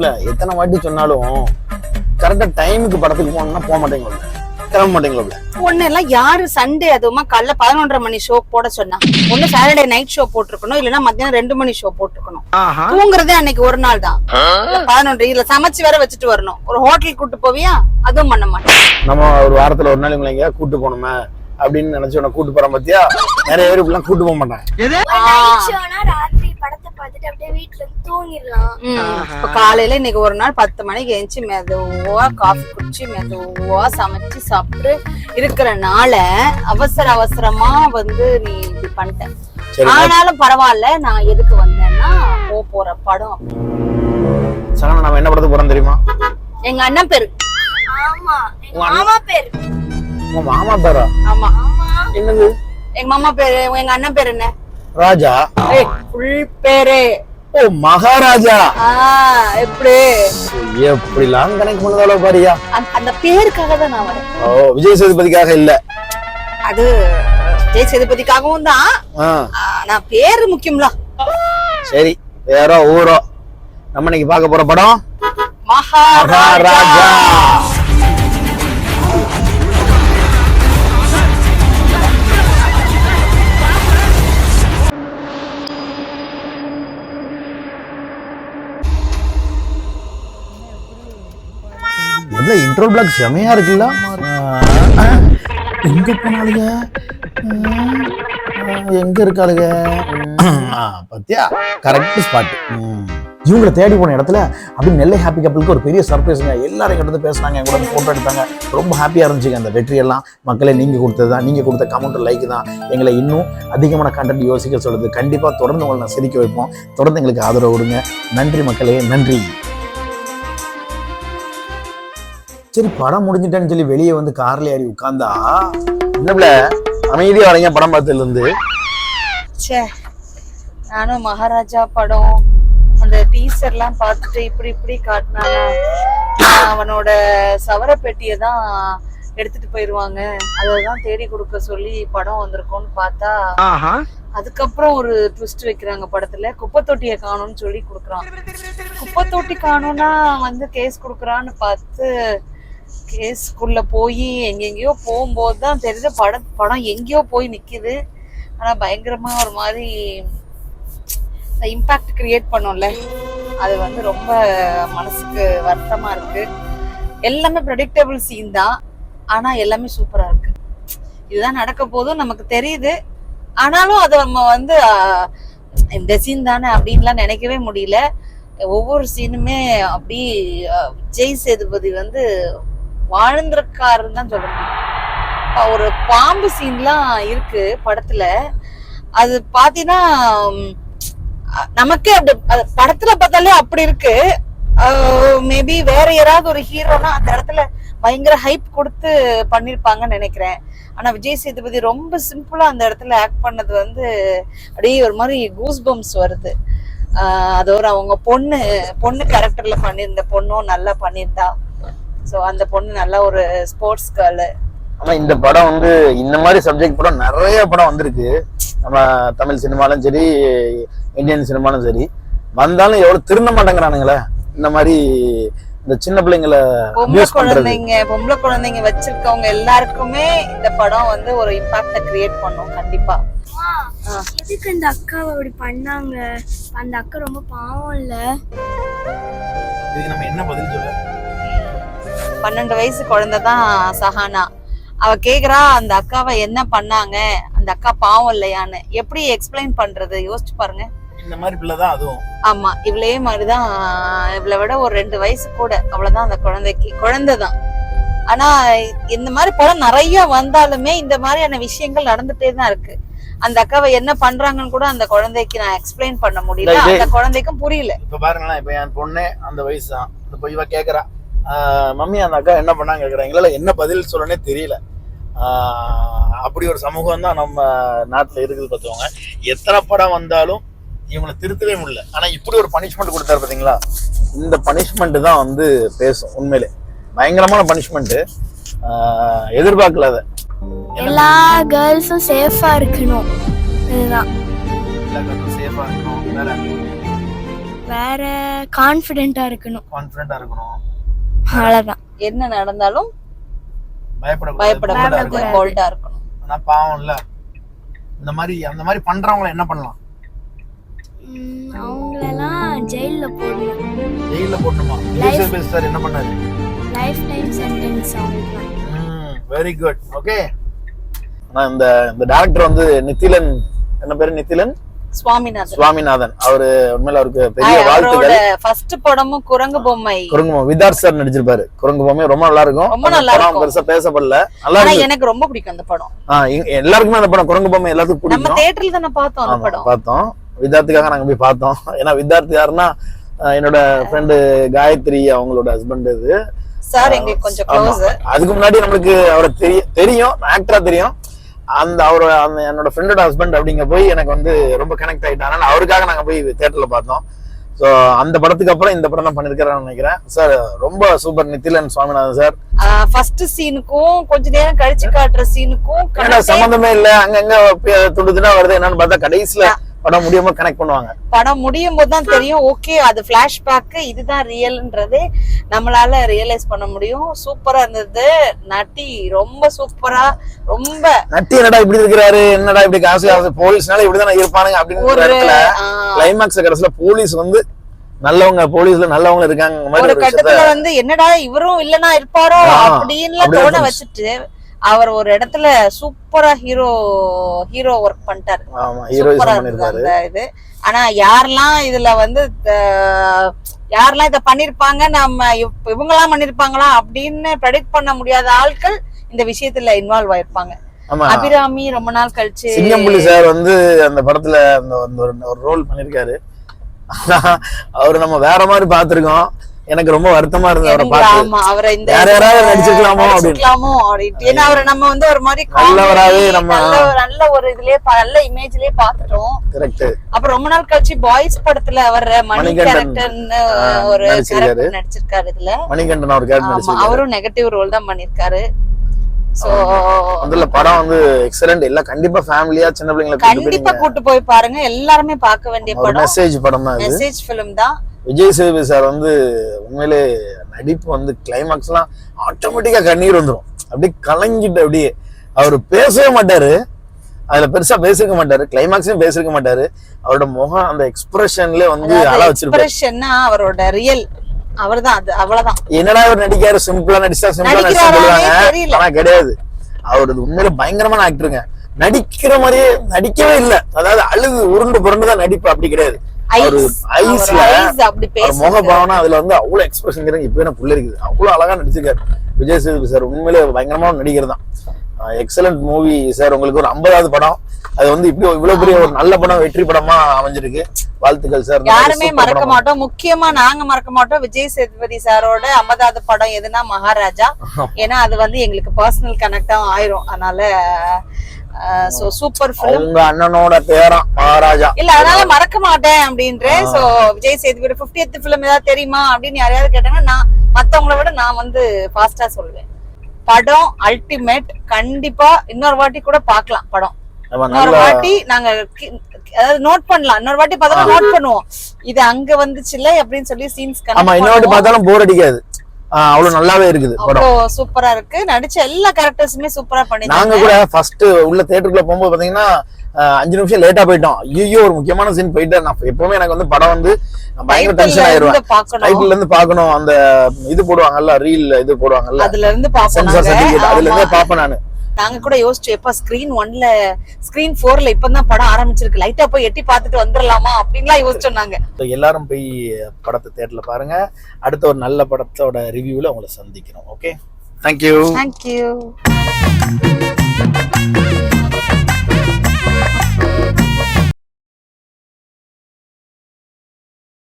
இல்ல எத்தனை வாட்டி சொன்னாலும் கரெக்டா டைமுக்கு படத்துக்கு போகணும்னா போக மாட்டேங்களா கிளம்ப மாட்டேங்களா ஒண்ணு எல்லாம் யாரு சண்டே அதுவுமா காலைல பதினொன்றரை மணி ஷோ போட சொன்னா. ஒண்ணு சாட்டர்டே நைட் ஷோ போட்டிருக்கணும் இல்லைன்னா மத்தியானம் ரெண்டு மணி ஷோ போட்டிருக்கணும். தூங்குறதே அன்னைக்கு ஒரு நாள் தான். பதினொன்று இதுல சமைச்சு வேற வச்சுட்டு வரணும். ஒரு ஹோட்டல் கூட்டு போவியா? அதுவும் பண்ண மாட்டேன். நம்ம ஒரு வாரத்துல ஒரு நாள் இவங்களை எங்கேயா கூட்டு போகணுமே அப்படின்னு நினைச்சு உன்னை கூட்டு போறோம் பாத்தியா? நிறைய பேர் இப்படிலாம் கூட்டு போக மாட்டாங்க. பார்த்துட்டு அப்படியே வீட்டுல இருந்து தூங்கிடலாம். இப்ப காலையில இன்னைக்கு ஒரு நாள் பத்து மணிக்கு எழுந்துச்சு மெதுவா காஃபி குடிச்சு மெதுவா சமைச்சு சாப்பிட்டு இருக்கிறனால அவசர அவசரமா வந்து நீ இப்படி பண்ணிட்ட. சரி ஆனாலும் பரவாயில்ல நான் எதுக்கு வந்தேன்னா போ போற படம் சகனா நம்ம என்ன படத்துக்கு போறோம் தெரியுமா? எங்க அண்ணன் பேரு. ஆமா எங்க மாமா பேர். உங்க மாமா பேரா? ஆமா. ஆமா. என்னது? எங்க மாமா பேரு எங்க அண்ணன் பேரு என்ன? ராஜா. ஃபுல் பேரு. ஓ மகாராஜா. எப்படி? எப்படிலாம் கணக்கு பண்ணதாலோ பாரியா? அந்த- பேருக்காக தான் நான் வரேன் ஓ விஜய் சேதுபதிக்காக இல்ல. அது ஜெய் சேதுபதிக்காகவும் தான். ஆனா பேரு முக்கியம்ல. சரி வேற ஊரோ. நம்ம இன்னைக்கு பார்க்க போற படம்? மகாராஜா. மகாராஜா இன்ட்ரோ பிளாக் செமையா இருக்குல்ல. எங்கே எங்க போனாலுங்க எங்கே எங்க இருக்காளுங்க பத்தியா? பாத்தியா கரெக்ட் ஸ்பாட் இவங்களை தேடி போன இடத்துல அப்படி நெல்லை ஹாப்பி கப்பலுக்கு ஒரு பெரிய சர்ப்ரைஸுங்க எல்லாரும் எங்கிட்ட வந்து பேசுனாங்க என் கூட ஃபோட்டோ எடுத்தாங்க. ரொம்ப ஹாப்பியாக இருந்துச்சுங்க அந்த வெற்றியெல்லாம். மக்களே நீங்கள் கொடுத்தது தான். நீங்கள் கொடுத்த கமெண்ட் லைக் தான். எங்களை இன்னும் அதிகமான கண்டென்ட் யோசிக்க சொல்லுது. கண்டிப்பாக தொடர்ந்து உங்களை நான் சிரிக்க வைப்போம். தொடர்ந்து எங்களுக்கு ஆதரவு கொடுங்க. நன்றி மக்களே நன்றி. சரி படம் முடிஞ்சிட்டேன்னு சொல்லி வெளியே வந்து கார்ல ஏறி உட்கார்ந்தா என்னப்ல அமைதியா வரீங்க படம் பார்த்ததுல இருந்து. ச்சே நானும் மகாராஜா படம் அந்த டீசர்லாம் பார்த்துட்டு இப்படி இப்படி காட்டினாங்க அவனோட சவர பெட்டியை தான் எடுத்துட்டு போயிருவாங்க. அதை தான் தேடி கொடுக்க சொல்லி படம் வந்திருக்கோம்னு பார்த்தா அதுக்கப்புறம் ஒரு ட்விஸ்ட் வைக்கிறாங்க படத்துல. குப்பை தொட்டியை காணும்னு சொல்லி கொடுக்குறான். குப்பை தொட்டி காணும்னா வந்து கேஸ் கொடுக்குறான்னு பார்த்து கேஸ்க்குள்ளே போய் எங்கெங்கேயோ போகும்போது தான் தெரியுது படம் படம் எங்கேயோ போய் நிற்கிது ஆனால் பயங்கரமாக ஒரு மாதிரி இம்பேக்ட் கிரியேட் பண்ணும்ல. அது வந்து ரொம்ப மனசுக்கு வருத்தமாக இருக்கு. எல்லாமே ப்ரெடிக்டபிள் சீன் தான். ஆனால் எல்லாமே சூப்பராக இருக்கு. இதுதான் நடக்க போதும் நமக்கு தெரியுது. ஆனாலும் அதை நம்ம வந்து இந்த சீன் தானே அப்படின்லாம் நினைக்கவே முடியல. ஒவ்வொரு சீனுமே அப்படி ஜெய் சேதுபதி வந்து வாழ்ந்திருக்காருன்னு தான் சொல்லணும் ஒரு பாம்பு சீன்லாம் இருக்கு படத்துல. அது பாத்தீங்கன்னா நமக்கே அப்படி அது படத்துல பார்த்தாலே அப்படி இருக்கு. மேபி வேற யாராவது ஒரு ஹீரோனா அந்த இடத்துல பயங்கர ஹைப் கொடுத்து பண்ணிருப்பாங்கன்னு நினைக்கிறேன். ஆனா விஜய் சேதுபதி ரொம்ப சிம்பிளா அந்த இடத்துல ஆக்ட் பண்ணது வந்து அப்படியே ஒரு மாதிரி கூஸ் பம்ஸ் வருது அதோட அவங்க பொண்ணு பொண்ணு கேரக்டர்ல பண்ணியிருந்த பொண்ணும் நல்லா பண்ணியிருந்தா. ஸோ அந்த பொண்ணு நல்ல ஒரு ஸ்போர்ட்ஸ் கேர்ளு ஆனா இந்த படம் வந்து இந்த மாதிரி சப்ஜெக்ட் படம் நிறைய படம் வந்திருக்கு. நம்ம தமிழ் சினிமாலும் சரி இந்தியன் சினிமாலும் சரி. வந்தாலும் எவ்வளவு திருந்த மாட்டேங்கிறானுங்களே. இந்த மாதிரி இந்த சின்ன பிள்ளைங்களை பொம்பளை குழந்தைங்க பொம்பளை குழந்தைங்க வச்சிருக்கவங்க எல்லாருக்குமே இந்த படம் வந்து ஒரு இம்பாக்ட கிரியேட் பண்ணும் கண்டிப்பா. எதுக்கு இந்த அக்காவை அப்படி பண்ணாங்க? அந்த அக்கா ரொம்ப பாவம் இல்ல? இதுக்கு நம்ம என்ன பதில் சொல்ல? பன்னெண்டு வயசு குழந்தை தான் சஹானா. அவ கேக்குறா அந்த அக்காவை என்ன பண்ணாங்க? அந்த அக்கா பாவம் இல்லையான்னு. எப்படி எக்ஸ்பிளைன் பண்றது? யோசிச்சு பாருங்க. இந்த மாதிரி பிள்ளை தான் அதுவும். ஆமா இவளே மாதிரிதான் இவளை விட ஒரு ரெண்டு வயசு கூட அவ்வளவுதான் அந்த குழந்தைக்கு குழந்தை தான். ஆனா இந்த மாதிரி படம் நிறைய வந்தாலுமே இந்த மாதிரியான விஷயங்கள் நடந்துட்டே தான் இருக்கு. அந்த அக்காவை என்ன பண்றாங்கன்னு கூட அந்த குழந்தைக்கு நான் எக்ஸ்பிளைன் பண்ண முடியல. அந்த குழந்தைக்கும் புரியல. இப்ப பாருங்களேன் இப்ப என் பொண்ணு அந்த வயசு தான். இந்த போய் இவ கேக்குறா மம்மி அந்த அக்கா என்ன பண்ணாங்க கேக்குறா எங்களால என்ன பதில் சொல்லனே தெரியல. அப்படி ஒரு சமூகம் தான் நம்ம நாட்டுல இருக்குது பார்த்துக்கோங்க எத்தனை படம் வந்தாலும் இவங்களை திருத்தவே முடியல. ஆனா இப்படி ஒரு பனிஷ்மெண்ட் கொடுத்தாரு பாத்தீங்களா? இந்த பனிஷ்மெண்ட் தான் வந்து பேசும் உண்மையிலே. பயங்கரமான பனிஷ்மெண்ட் எதிர்பார்க்கல அதை. எல்லா கேர்ள்ஸும் சேஃபா இருக்கணும். இதுதான். சேஃபா இருக்கணும். வேற? வேற கான்ஃபிடென்ட்டா இருக்கணும். கான்ஃபிடென்ட்டா இருக்கணும். அவ்வளவுதான். என்ன நடந்தாலும் பயப்படக்கூடாது. போல்டா இருக்கணும். ஆனா பாவம் இல்ல இந்த மாதிரி அந்த மாதிரி பண்றவங்கள என்ன பண்ணலாம்? அவங்களெல்லாம் ஜெயில்ல போடணும். சார் என்ன பண்ணாரு? லைஃப் டைம் சென்டென்ஸ் அவங்களுக்குலாம் வெரி குட் ஓகே ஆனா இந்த இந்த டேரக்டர் வந்து நித்திலன். என்ன பேரு? நித்திலன்? சுவாமிநாதன். சுவாமிநாதன். அவரு உண்மையில அவருக்கு பெரிய வாழ்த்துக்கள் ஃபர்ஸ்ட் படமும் குரங்கு பொம்மை. குரங்கு பொம்மை. விதார்த் சார் நடிச்சிருப்பாரு. குரங்கு பொம்மை ரொம்ப நல்லா இருக்கும் ரொம்ப நல்லா இருக்கும். பெருசா பேசப்படல. நல்லா இருக்கு எனக்கு ரொம்ப பிடிக்கும் அந்த படம். எல்லாருக்குமே அந்த படம் குரங்கு பொம்மை எல்லாத்துக்கும் நம்ம பிடிக்கும். தியேட்டர்ல தானே பார்த்தோம் அந்த படம். பார்த்தோம். வித்தார்த்துக்காக நாங்க போய் பார்த்தோம். ஏன்னா வித்தார்த் யாருன்னா என்னோட ஃப்ரெண்டு காயத்ரி அவங்களோட ஹஸ்பண்ட் இது. சார் எங்களுக்கு கொஞ்சம் அதுக்கு முன்னாடி நம்மளுக்கு அவரை தெரியும் தெரியும் ஆக்டரா தெரியும். அந்த அவரோட அந்த என்னோட ஃப்ரெண்டோட ஹஸ்பண்ட் அப்படிங்க போய் எனக்கு வந்து ரொம்ப கனெக்ட் ஆயிட்டாங்க அவருக்காக நாங்க போய் தியேட்டர்ல பார்த்தோம். ஸோ அந்த படத்துக்கு அப்புறம் இந்த படம் தான் பண்ணிருக்கிறேன்னு நினைக்கிறேன். சார் ரொம்ப super Nithilan Swaminathan sir first சீனுக்கும் கொஞ்ச நேரம் கழிச்சு காட்டுற சீனுக்கும் சம்மந்தமே இல்ல. அங்கங்க துண்டுதுன்னா வருது என்னன்னு பார்த்தா கடைசியில படம் முடியாம கனெக்ட் பண்ணுவாங்க. படம் முடியும் போது தான் தெரியும். ஓகே அது பிளாஷ்பேக் இதுதான் ரியல்ன்றதே நம்மளால ரியலைஸ் பண்ண முடியும். சூப்பரா இருந்தது. நட்டி ரொம்ப சூப்பரா ரொம்ப நட்டி என்னடா இப்படி இருக்கிறாரு? என்னடா இப்படி காசு காசு போலீஸ்னால இப்படிதானே இருப்பானுங்க அப்படிங்கிற ஒரு கிளைமேக்ஸ் கடைசியில போலீஸ் வந்து நல்லவங்க போலீஸ்ல நல்லவங்க இருக்காங்க ஒரு கட்டத்துல வந்து என்னடா இவரும் இல்லனா இருப்பாரோ அப்படின்னு தோண. வச்சுட்டு அவர் ஒரு இடத்துல சூப்பரா ஹீரோ ஹீரோ ஒர்க் பண்ணிட்டாரு. சூப்பரா இருந்தது இது. ஆனா யாரெல்லாம் இதுல வந்து யாரெல்லாம் இத பண்ணிருப்பாங்க நம்ம இவ- இவங்கெல்லாம் பண்ணிருப்பாங்களா அப்படின்னு ப்ரெடிக்ட் பண்ண முடியாத ஆட்கள் இந்த விஷயத்துல இன்வால்வ் ஆயிருப்பாங்க. அபிராமி ரொம்ப நாள் கழிச்சு சிங்கம்புலி சார் வந்து அந்த படத்துல அந்த ஒரு ரோல் பண்ணிருக்காரு. அவரு நம்ம வேற மாதிரி பாத்திருக்கோம் எனக்கு ரொம்ப வருத்தமா இருந்தது அவரை பார்த்து. ஆமா அவரை இந்த வேற யாராவது நடிச்சிருக்கலாமோ அப்படின்னு. அப்படின்ட்டு. ஏன்னா அவரை நம்ம வந்து ஒரு மாதிரி நல்லவராவே நம்ம- நல்ல ஒரு- இதுலயே நல்ல இமேஜ்லயே பாத்துட்டோம் கரெக்ட் அப்புறம் ரொம்ப நாள் கழிச்சு பாய்ஸ் படத்துல வர்ற மணி கேரக்டர்னு ஒரு. கேரக்டர் நடிச்சிருக்காரு இதுல. மணிகண்டன் அவர் கேரக்டர் அவரும் நெகட்டிவ் ரோல் தான் பண்ணிருக்காரு சோ அதுல படம் வந்து எக்ஸலண்ட் எல்லாம் கண்டிப்பா ஃபேமிலியா சின்ன பிள்ளைங்களை கண்டிப்பா கூட்டு போய் பாருங்க. எல்லாருமே பார்க்க வேண்டிய படம். மெசேஜ் படம் தான் மெசேஜ் பிலிம் தான். விஜய் சேதுபதி சார் வந்து உண்மையிலே நடிப்பு வந்து கிளைமாக்ஸ் எல்லாம் ஆட்டோமேட்டிக்கா கண்ணீர் வந்துரும். அப்படியே கலங்கிட்டு அப்படியே. அவர் பேசவே மாட்டாரு. அதுல பெருசா பேசிருக்க மாட்டாரு. கிளைமாக்ஸும் பேசிருக்க மாட்டாரு. அவரோட முகம் அந்த எக்ஸ்பிரஷன்ல வந்து அழ வச்சிருப்பாரு. அவரோட ரியல் அவர்தான் அது அவ்வளவுதான். என்னடா இவர் நடிக்காரு? சிம்பிளா நடிச்சா சிம்பிளா நடிச்சா சொல்லுவாங்க. ஆனா கிடையாது. அவர் உண்மையில பயங்கரமான ஆக்டருங்க நடிக்கிற மாதிரியே நடிக்கவே இல்ல. அதாவது அழுது உருண்டு புரண்டு தான் நடிப்பு. அப்படி கிடையாது. அவரு ஐஸ்ல ஐஸ் அப்படி அவர் முக பேச பாவனா அதுல வந்து அவ்வளவு எக்ஸ்பிரஷன் இருக்கு இப்ப எனக்கு புள்ள இருக்குது. அவ்வளவு அழகா நடிச்சிருக்காரு. விஜய் சேதுபதி சார் உண்மையிலே பயங்கரமான நடிகர் தான். Excellent movie sir. உங்களுக்கு ஒரு ஐம்பதாவது படம். அது வந்து இப்படி இவ்வளவு பெரிய ஒரு நல்ல படம் வெற்றி படமா அமைஞ்சிருக்கு. வாழ்த்துக்கள் சார். யாருமே மறக்க. மாட்டோம். முக்கியமா நாங்க மறக்க மாட்டோம் விஜய் சேதுபதி சாரோட ஐம்பதாவது படம் எதுனா மகாராஜா. ஏன்னா அது வந்து எங்களுக்கு பர்சனல் கனெக்டா ஆயிரும். அதனால சோ சூப்பர் அவங்க அண்ணனோட பேரன் மகாராஜா. இல்ல அதனால மறக்க மாட்டேன் அப்படின்றேன் so Vijay Sethupathi 50th film ஏதாவது தெரியுமா அப்படின்னு யாரையாவது கேட்டாங்கன்னா நான் மத்தவங்கள விட நான் வந்து ஃபாஸ்டா சொல்லுவேன் படம் அல்டிமேட் கண்டிப்பா இன்னொரு வாட்டி கூட பார்க்கலாம் படம். இன்னொரு வாட்டி நாங்க அதாவது நோட் பண்ணலாம். இன்னொரு வாட்டி பார்த்தா நோட் பண்ணுவோம். இது அங்க வந்துச்சுல்ல அப்படின்னு சொல்லி சீன்ஸ் ஆமா இன்னொரு வாட்டி பார்த்தாலும் போர் அடிக்காது. அவ்வளவு நல்லாவே இருக்குது படம். சூப்பரா இருக்கு. நடிச்ச எல்லா கேரக்டர்ஸுமே சூப்பரா நாங்க பண்ணிருக்காங்க கூட ஃபர்ஸ்ட் உள்ள தியேட்டருக்குள்ள போகும்போது பாத்தீங்கன்னா அஞ்சு நிமிஷம் லேட்டா போயிட்டோம். ஐயோ ஒரு முக்கியமான சீன் போயிட்டு நான் எப்பவுமே எனக்கு வந்து படம் வந்து பயங்கர டென்ஷன் ஆயிருவேன். டைட்டில் இருந்து பார்க்கணும். அந்த இது போடுவாங்கல்ல ரீல் இது போடுவாங்கல்ல. அதுல இருந்து சர்டிபிகேட் அதுல நாங்க. இருந்தே பாப்பேன் நானு. நாங்க கூட யோசிச்சோம் எப்ப ஸ்கிரீன் ஒன்ல ஸ்கிரீன் போர்ல இப்பதான் படம் ஆரம்பிச்சிருக்கு. லைட்டா போய் எட்டி பார்த்துட்டு வந்துடலாமா அப்படின்லாம் யோசிச்சோம் நாங்க. எல்லாரும் போய் படத்தை தேட்டர்ல பாருங்க. அடுத்த ஒரு நல்ல படத்தோட ரிவ்யூல உங்களை சந்திக்கிறோம் ஓகே தேங்க்யூ தேங்க்யூ